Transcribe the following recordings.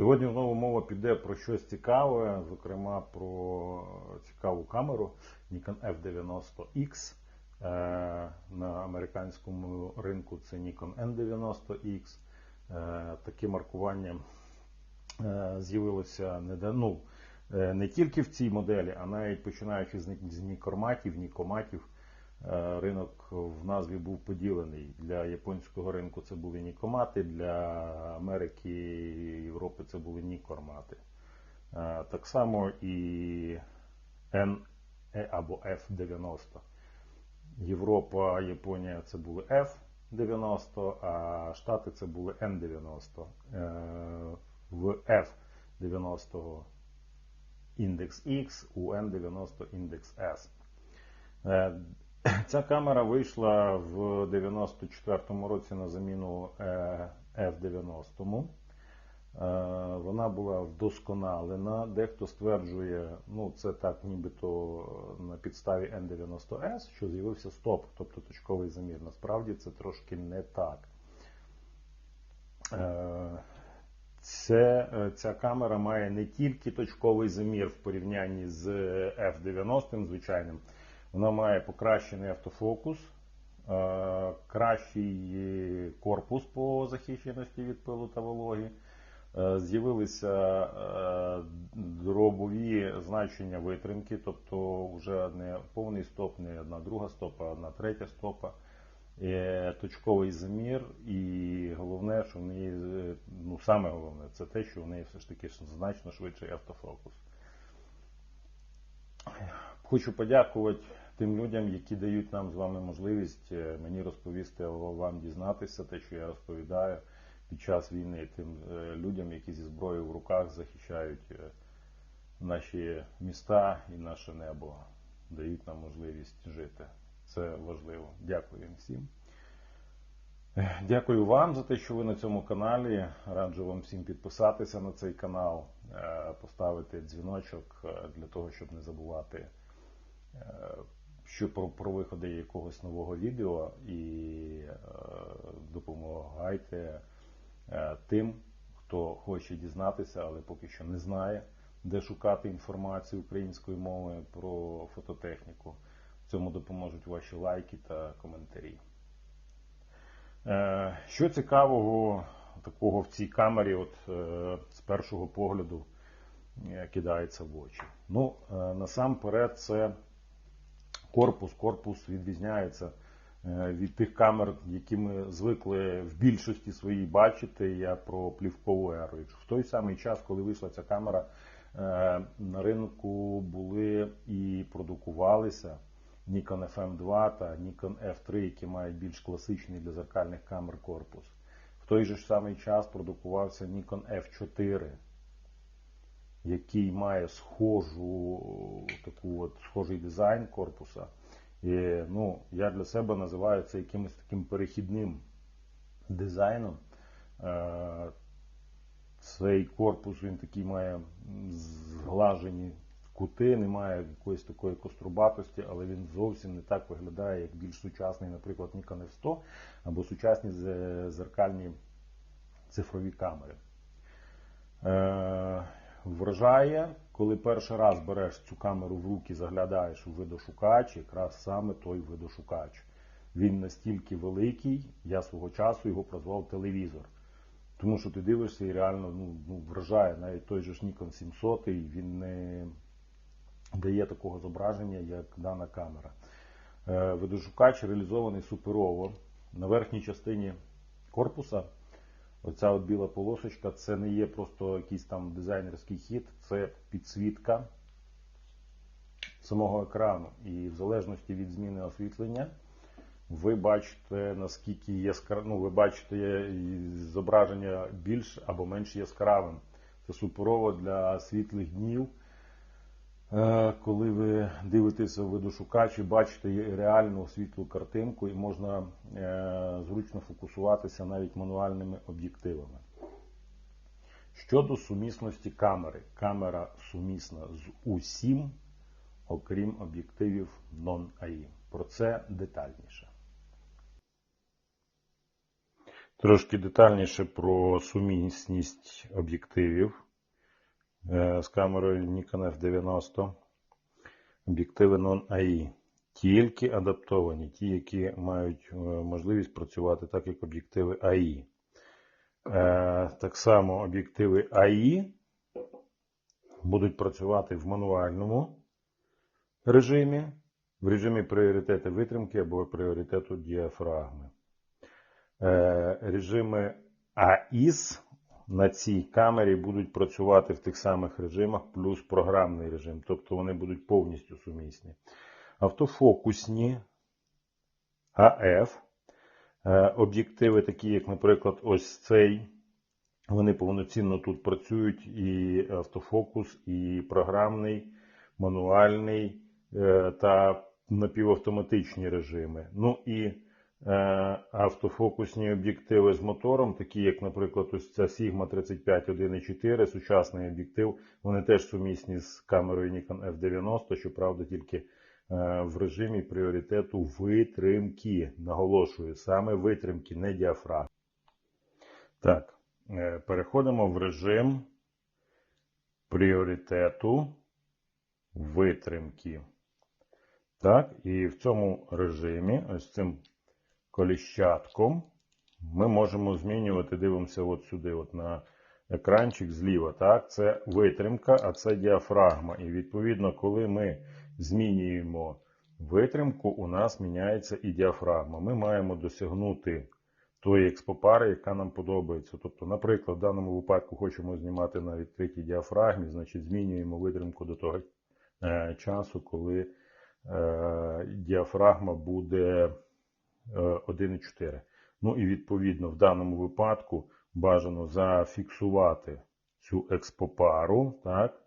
Сьогодні знову мова піде про щось цікаве, зокрема про цікаву камеру Nikon F90X. Е, На американському ринку це Nikon N90X. Е, Таке маркування е, з'явилося не, ну, не тільки в цій моделі, а навіть починаючи з нікорматів, нікоматів. Е, Ринок в назві був поділений. Для японського ринку це були нікомати, для Америки і Європи це були нікормати. Е, Так само і N е, або F90. Європа, Японія це були F90, а Штати це були N90. Е, В F90 індекс X, у N90 індекс S. Ця камера вийшла в 94-му році на заміну е, F90. Е, Вона була вдосконалена. Дехто стверджує, ну це так нібито на підставі N90S, що з'явився стоп, тобто точковий замір. Насправді це трошки не так. Е, Це, ця камера має не тільки точковий замір в порівнянні з F90 звичайним, вона має покращений автофокус, е, кращий корпус по захищеності від пилу та вологи. Е, З'явилися е, дробові значення витримки, тобто вже не повний стоп, не одна друга стопа, а одна третя стопа. Точковий замір, і головне, що в неї, ну саме головне, це те, що в неї все ж таки значно швидший автофокус. Хочу подякувати тим людям, які дають нам з вами можливість е, мені розповісти, або вам дізнатися те, що я розповідаю під час війни, тим е, людям, які зі зброєю в руках захищають е, наші міста і наше небо, дають нам можливість жити. Це важливо. Дякую їм всім. Дякую вам за те, що ви на цьому каналі. Раджу вам всім підписатися на цей канал, поставити дзвіночок для того, щоб не забувати що про, про виходи якогось нового відео і е, допомагайте е, тим, хто хоче дізнатися, але поки що не знає, де шукати інформацію українською мовою про фототехніку. В цьому допоможуть ваші лайки та коментарі. Е, Що цікавого такого в цій камері, от е, з першого погляду е, кидається в очі? Ну, е, насамперед, це корпус. Корпус відрізняється е, від тих камер, які ми звикли в більшості своїй бачити. Я про плівкову еру. В той самий час, коли вийшла ця камера, е, на ринку були і продукувалися Nikon FM2 та Nikon F3, які мають більш класичний для зеркальних камер корпус. В той же ж самий час продукувався Nikon F4, який має схожу таку от схожий дизайн корпуса. І, ну, я для себе називаю це якимось таким перехідним дизайном. Е, Цей корпус він такий має зглажені кути, немає якоїсь такої кострубатості, але він зовсім не так виглядає, як більш сучасний, наприклад, Nikon F100 або сучасні зеркальні цифрові камери. Вражає, коли перший раз береш цю камеру в руки, заглядаєш у видошукач, якраз саме той видошукач. Він настільки великий, я свого часу його прозвав телевізор. Тому що ти дивишся і реально ну, ну, вражає навіть той же ж Nikon 700, він не дає такого зображення, як дана камера. Е, Видошукач реалізований суперово. На верхній частині корпуса оця от біла полосочка це не є просто якийсь там дизайнерський хід, це підсвітка самого екрану. І в залежності від зміни освітлення ви бачите, наскільки яскраве, ну, ви бачите зображення більш або менш яскравим. Це суперово для світлих днів. Е, Коли ви дивитеся в видошукач і бачите реальну світлу картинку, і можна е, зручно фокусуватися навіть мануальними об'єктивами. Щодо сумісності камери, камера сумісна з усім, окрім об'єктивів Non-AI. Про це детальніше. Трошки детальніше про сумісність об'єктивів з камерою Nikon F90. Об'єктиви Non-AI. Тільки адаптовані, ті, які мають е, можливість працювати так, як об'єктиви AI. Е, так само об'єктиви AI будуть працювати в мануальному режимі, в режимі пріоритету витримки або пріоритету діафрагми. Е, режими AIS на цій камері будуть працювати в тих самих режимах, плюс програмний режим, тобто вони будуть повністю сумісні. Автофокусні АФ. Е, об'єктиви, такі, як, наприклад, ось цей. Вони повноцінно тут працюють і автофокус, і програмний, мануальний е, та напівавтоматичні режими. Ну і автофокусні об'єктиви з мотором, такі як, наприклад, ось ця Sigma 35 1.4, сучасний об'єктив, вони теж сумісні з камерою Nikon F90, щоправда, тільки е, в режимі пріоритету витримки. Наголошую, саме витримки, не діафрагми. Так. Е, переходимо в режим пріоритету витримки. Так, І в цьому режимі, ось цим коліщатком, ми можемо змінювати, дивимося от сюди, от на екранчик зліва. Так, Це витримка, а це діафрагма. І відповідно, коли ми змінюємо витримку, у нас міняється і діафрагма. Ми маємо досягнути тої експопари, яка нам подобається. Тобто, наприклад, в даному випадку хочемо знімати на відкритій діафрагмі, значить змінюємо витримку до того е, часу, коли е, діафрагма буде 1,4. Ну і відповідно в даному випадку бажано зафіксувати цю експопару. Так?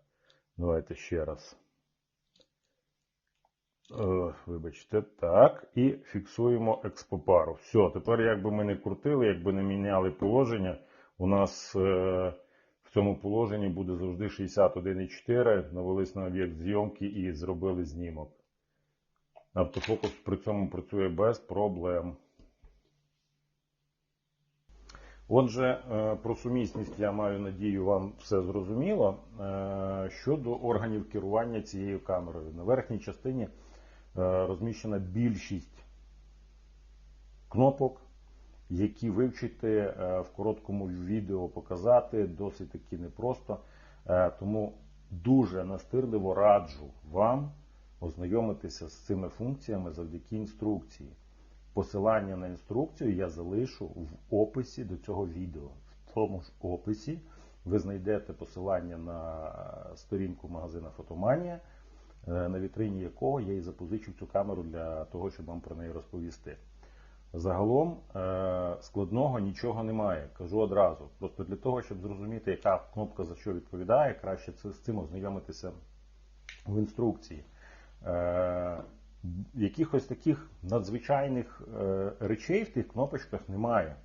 Давайте ще раз. Е, вибачте, так, і фіксуємо експопару. Все, тепер, якби ми не крутили, якби не міняли положення, у нас е, в цьому положенні буде завжди 61,4, навелись на об'єкт зйомки і зробили знімок. Автофокус при цьому працює без проблем. Отже, е, про сумісність я маю надію, вам все зрозуміло. Щодо органів керування цією камерою. На верхній частині Е, розміщена більшість кнопок, які вивчити е, в короткому відео показати досить таки непросто. Е, тому дуже настирливо раджу вам ознайомитися з цими функціями завдяки інструкції. Посилання на інструкцію я залишу в описі до цього відео. В тому ж описі ви знайдете посилання на сторінку магазина Фотоманія. Е, на вітрині якого я і запозичив цю камеру для того, щоб вам про неї розповісти. Загалом е, складного нічого немає, кажу одразу. Просто для того, щоб зрозуміти, яка кнопка за що відповідає, краще з цим ознайомитися в інструкції. Е, якихось таких надзвичайних речей в тих кнопочках немає.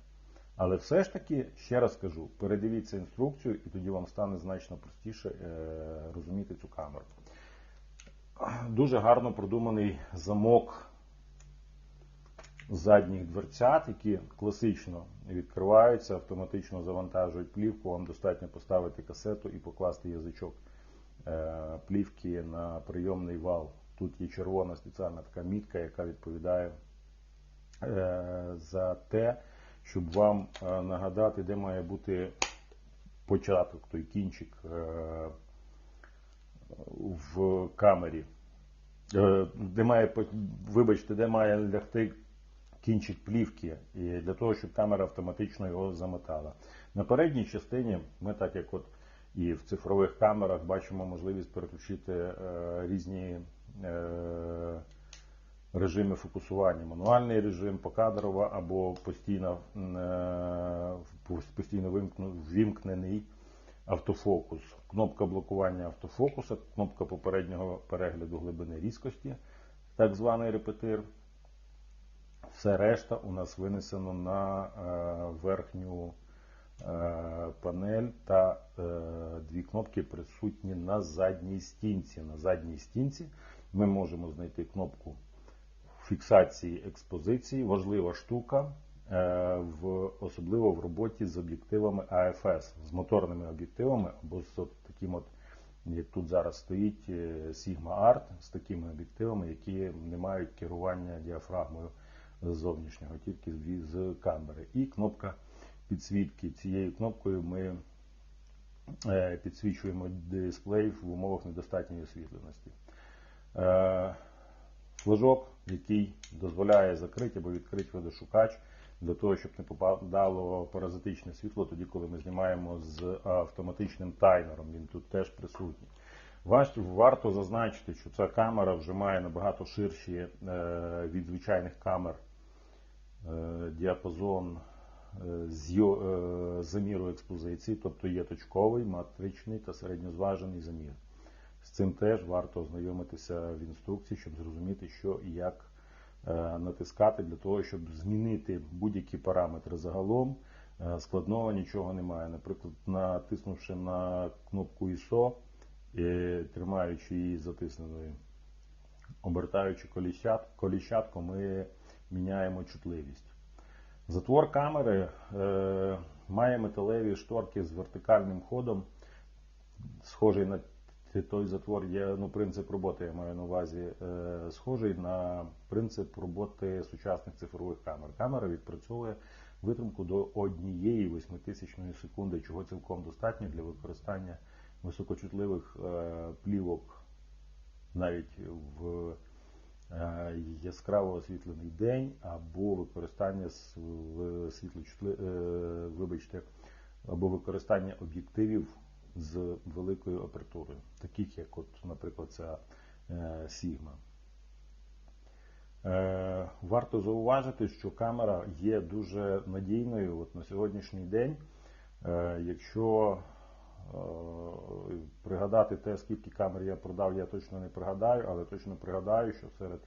Але все ж таки, ще раз кажу, передивіться інструкцію, і тоді вам стане значно простіше розуміти цю камеру. Дуже гарно продуманий замок задніх дверцят, які класично відкриваються, автоматично завантажують плівку. Вам достатньо поставити касету і покласти язичок е, плівки на прийомний вал. Тут є червона спеціальна така мітка, яка відповідає е, за те, щоб вам е, нагадати, де має бути початок, той кінчик в камері, е, де має, вибачте, де має лягти кінчик плівки, для того, щоб камера автоматично його замотала. На передній частині ми, так як от і в цифрових камерах, бачимо можливість переключити е, різні е, режими фокусування. Мануальний режим, покадрово або постійно, постійно вимкнений автофокус, кнопка блокування автофокуса, кнопка попереднього перегляду глибини різкості, так званий репетир. Все решта у нас винесено на е, верхню е, панель та е, дві кнопки присутні на задній стінці. На задній стінці ми можемо знайти кнопку фіксації експозиції, важлива штука. е, в, особливо в роботі з об'єктивами АФС, з моторними об'єктивами або з от таким от, як тут зараз стоїть е, Sigma Art, з такими об'єктивами, які не мають керування діафрагмою зовнішнього, тільки з- камери. І кнопка підсвітки. Цією кнопкою ми е, підсвічуємо дисплей в умовах недостатньої освітленості. Е, Флажок, який дозволяє закрити або відкрити водошукач для того, щоб не попадало паразитичне світло тоді, коли ми знімаємо з автоматичним таймером. Він тут теж присутній. Варто зазначити, що ця камера вже має набагато ширші е, від звичайних камер е, діапазон заміру експозиції, тобто є точковий, матричний та середньозважений замір. З цим теж варто ознайомитися в інструкції, щоб зрозуміти, що і як е, натискати для того, щоб змінити будь-які параметри загалом. Е, Складного нічого немає. Наприклад, натиснувши на кнопку ISO, тримаючи її затисненою, обертаючи коліщат, коліщатку, ми міняємо чутливість. Затвор камери е, має металеві шторки з вертикальним ходом, схожий на той затвор, є ну, принцип роботи, я маю на увазі, е, схожий на принцип роботи сучасних цифрових камер. Камера відпрацьовує витримку до однієї восьмитисячної секунди, чого цілком достатньо для використання високочутливих е, плівок навіть в е, яскраво освітлений день або використання світлочутли, е, вибачте, або використання об'єктивів з великою апертурою, таких як, от, наприклад, ця е, Sigma. Е, Варто зауважити, що камера є дуже надійною от на сьогоднішній день. Е, Якщо пригадати те, скільки камер я продав, я точно не пригадаю, але точно пригадаю, що серед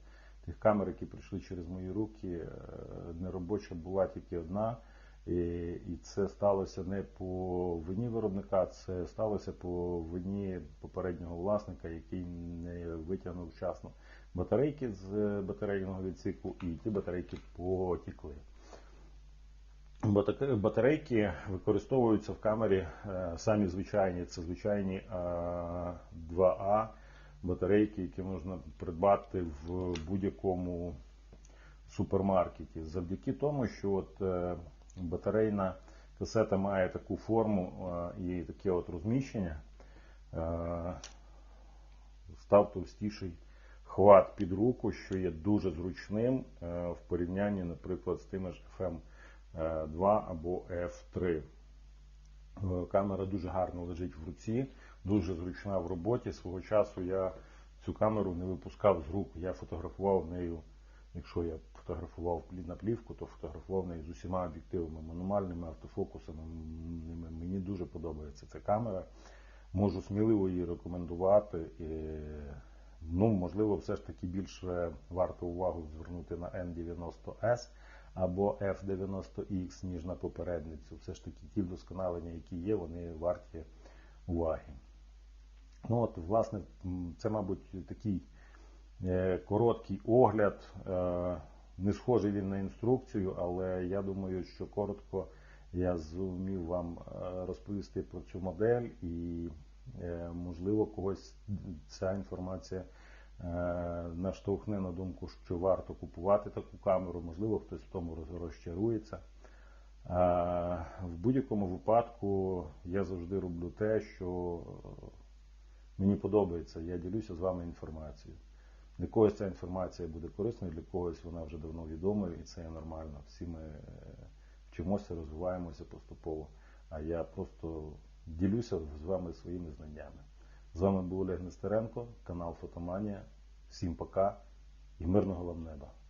тих камер, які прийшли через мої руки, неробоча була тільки одна. І, і це сталося не по вині виробника, це сталося по вині попереднього власника, який не витягнув вчасно батарейки з батарейного відсіку, і ті батарейки потікли. Батарейки використовуються в камері е, самі звичайні. Це звичайні е, 2А батарейки, які можна придбати в будь-якому супермаркеті. Завдяки тому, що от е, батарейна касета має таку форму е, і таке от розміщення, е, став товстіший хват під руку, що є дуже зручним е, в порівнянні, наприклад, з тими ж FM2 або F3. Е, Камера дуже гарно лежить в руці, дуже зручна в роботі. Свого часу я цю камеру не випускав з рук. Я фотографував нею, якщо я фотографував на плівку, то фотографував нею з усіма об'єктивами, мануальними, автофокусами. Мені дуже подобається ця камера. Можу сміливо її рекомендувати. Ну, можливо, все ж таки більше варто увагу звернути на N90S або F90X, ніж на попередницю. Все ж таки ті вдосконалення, які є, вони варті уваги. Ну от, власне, це, мабуть, такий короткий огляд. Е, Не схожий він на інструкцію, але я думаю, що коротко я зумів вам е, розповісти про цю модель і, е, можливо, когось ця інформація е, наштовхне на думку, що варто купувати таку камеру, можливо, хтось в тому розчарується. В будь-якому випадку я завжди роблю те, що мені подобається. Я ділюся з вами інформацією. Для когось ця інформація буде корисною, для когось вона вже давно відома, і це є нормально. Всі ми е, вчимося, розвиваємося поступово. А я просто ділюся з вами своїми знаннями. З вами був Олег Нестеренко, канал Фотоманія. Всім пока і мирного вам неба!